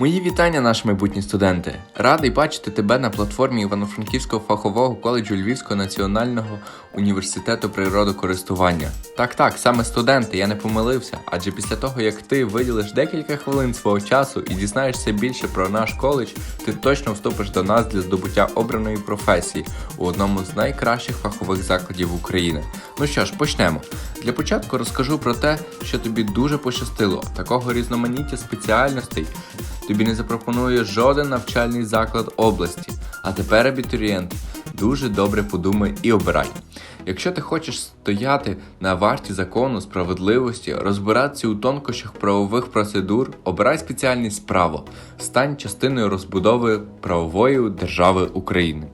Мої вітання, наші майбутні студенти! Радий бачити тебе на платформі Івано-Франківського фахового коледжу Львівського національного університету природокористування. Так, так, саме студенти, я не помилився, адже після того як ти виділиш декілька хвилин свого часу і дізнаєшся більше про наш коледж, ти точно вступиш до нас для здобуття обраної професії у одному з найкращих фахових закладів України. Ну що ж, почнемо. Для початку розкажу про те, що тобі дуже пощастило. Такого різноманіття спеціальностей тобі не запропонує жоден навчальний заклад області. А тепер, абітурієнт, дуже добре подумай і обирай. Якщо ти хочеш стояти на варті закону, справедливості, розбиратися у тонкощах правових процедур, обирай спеціальність право, стань частиною розбудови правової держави України.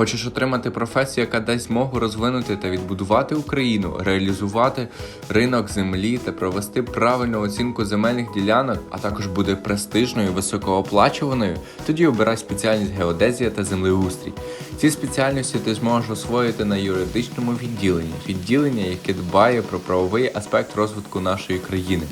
Хочеш отримати професію, яка дасть змогу розвинути та відбудувати Україну, реалізувати ринок землі та провести правильну оцінку земельних ділянок, а також буде престижною, високооплачуваною, тоді обирай спеціальність геодезія та землеустрій. Ці спеціальності ти зможеш освоїти на юридичному відділенні, відділення, яке дбає про правовий аспект розвитку нашої країни.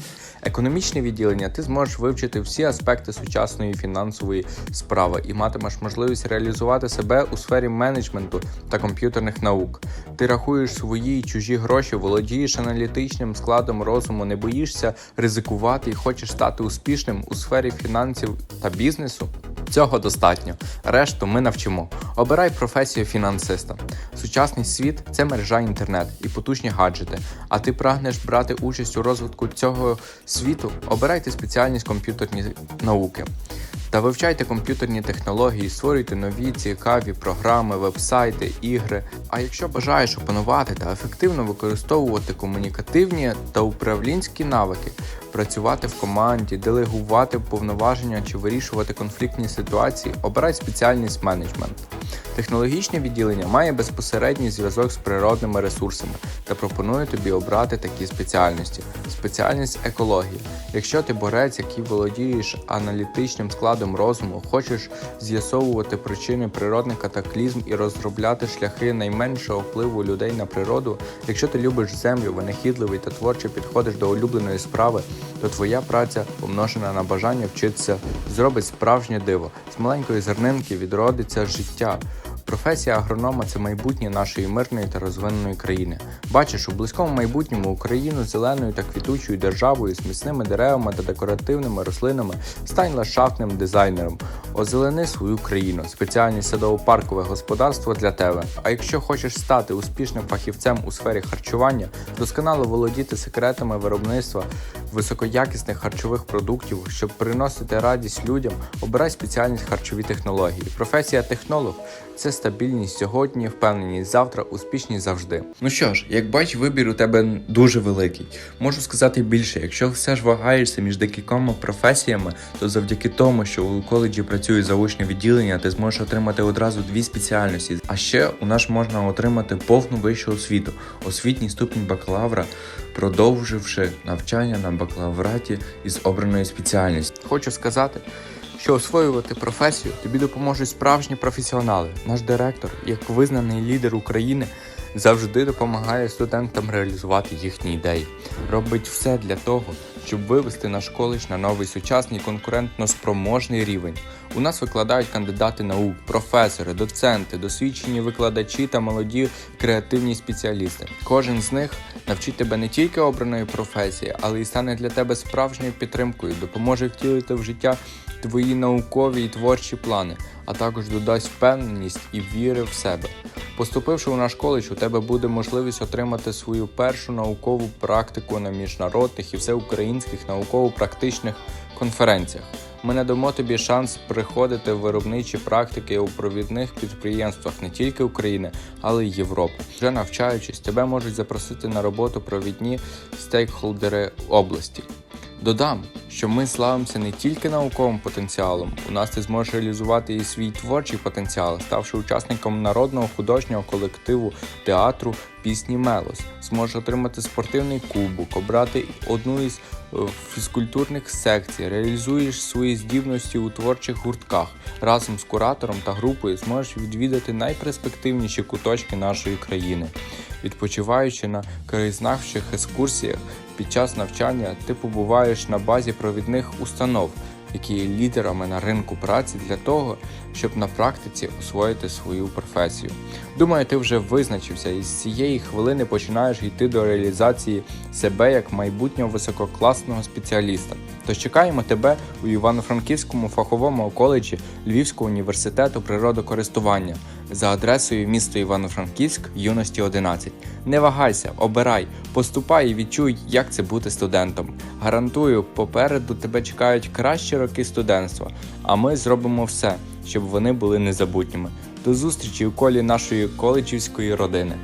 Економічне відділення ти зможеш вивчити всі аспекти сучасної фінансової справи і матимеш можливість реалізувати себе у сфері менеджменту та комп'ютерних наук. Ти рахуєш свої і чужі гроші, володієш аналітичним складом розуму, не боїшся ризикувати і хочеш стати успішним у сфері фінансів та бізнесу. Цього достатньо. Решту ми навчимо. Обирай професію фінансиста. Сучасний світ це мережа інтернет і потужні гаджети. А ти прагнеш брати участь у розвитку цього світу? Обирайте спеціальність комп'ютерні науки. Та вивчайте комп'ютерні технології, створюйте нові цікаві програми, вебсайти, ігри. А якщо бажаєш опанувати та ефективно використовувати комунікативні та управлінські навики, працювати в команді, делегувати повноваження чи вирішувати конфліктні ситуації, обирай спеціальність менеджмент. Технологічне відділення має безпосередній зв'язок з природними ресурсами та пропонує тобі обрати такі спеціальності. Спеціальність екологія. Якщо ти борець, який володієш аналітичним складом розуму, хочеш з'ясовувати причини природних катаклізм і розробляти шляхи найменшого впливу людей на природу, якщо ти любиш землю, винахідливий та творчо підходиш до улюбленої справи, то твоя праця, помножена на бажання вчитися, зробить справжнє диво. З маленької зернинки відродиться життя. Професія агронома це майбутнє нашої мирної та розвиненої країни. Бачиш, у близькому майбутньому Україну зеленою та квітучою державою з міцними деревами та декоративними рослинами стань ландшафтним дизайнером. Озелени свою країну, спеціальність садово-паркове господарство для тебе. А якщо хочеш стати успішним фахівцем у сфері харчування, досконало володіти секретами виробництва високоякісних харчових продуктів, щоб приносити радість людям, обирай спеціальність харчові технології. Професія технолог це стабільність сьогодні, впевненість завтра, успішність завжди. Ну що ж, як бач, вибір у тебе дуже великий. Можу сказати більше, якщо все ж вагаєшся між декількома професіями, то завдяки тому, що у коледжі працює заочне відділення, ти зможеш отримати одразу дві спеціальності. А ще у нас можна отримати повну вищу освіту, освітній ступінь бакалавра, продовживши навчання на бакалавраті із обраної спеціальності. Хочу сказати що освоювати професію тобі допоможуть справжні професіонали. Наш директор, як визнаний лідер України, завжди допомагає студентам реалізувати їхні ідеї. Робить все для того, щоб вивести наш коледж на новий сучасний конкурентно спроможний рівень. У нас викладають кандидати наук, професори, доценти, досвідчені викладачі та молоді креативні спеціалісти. Кожен з них навчить тебе не тільки обраної професії, але й стане для тебе справжньою підтримкою, допоможе втілити в життя твої наукові і творчі плани, а також додасть впевненість і віри в себе. Поступивши у наш коледж, у тебе буде можливість отримати свою першу наукову практику на міжнародних і всеукраїнських науково-практичних конференціях. Ми надамо тобі шанс приходити в виробничі практики у провідних підприємствах не тільки України, але й Європи. Вже навчаючись, тебе можуть запросити на роботу провідні стейкхолдери області. Додам, що ми славимося не тільки науковим потенціалом, у нас ти зможеш реалізувати і свій творчий потенціал, ставши учасником народного художнього колективу театру пісні Мелос. Зможеш отримати спортивний кубок, обрати одну із е, фізкультурних секцій, реалізуєш свої здібності у творчих гуртках. Разом з куратором та групою зможеш відвідати найперспективніші куточки нашої країни. Відпочиваючи на краєзнавчих екскурсіях під час навчання, ти побуваєш на базі провідних установ, які є лідерами на ринку праці для того, щоб на практиці освоїти свою професію. Думаю, ти вже визначився і з цієї хвилини починаєш йти до реалізації себе як майбутнього висококласного спеціаліста. Тож чекаємо тебе у Івано-Франківському фаховому коледжі Львівського університету природокористування за адресою місто Івано-Франківськ, юності 11. Не вагайся, обирай, поступай і відчуй, як це бути студентом. Гарантую, попереду тебе чекають кращі роки студентства, а ми зробимо все, щоб вони були незабутніми. До зустрічі у колі нашої коледжівської родини.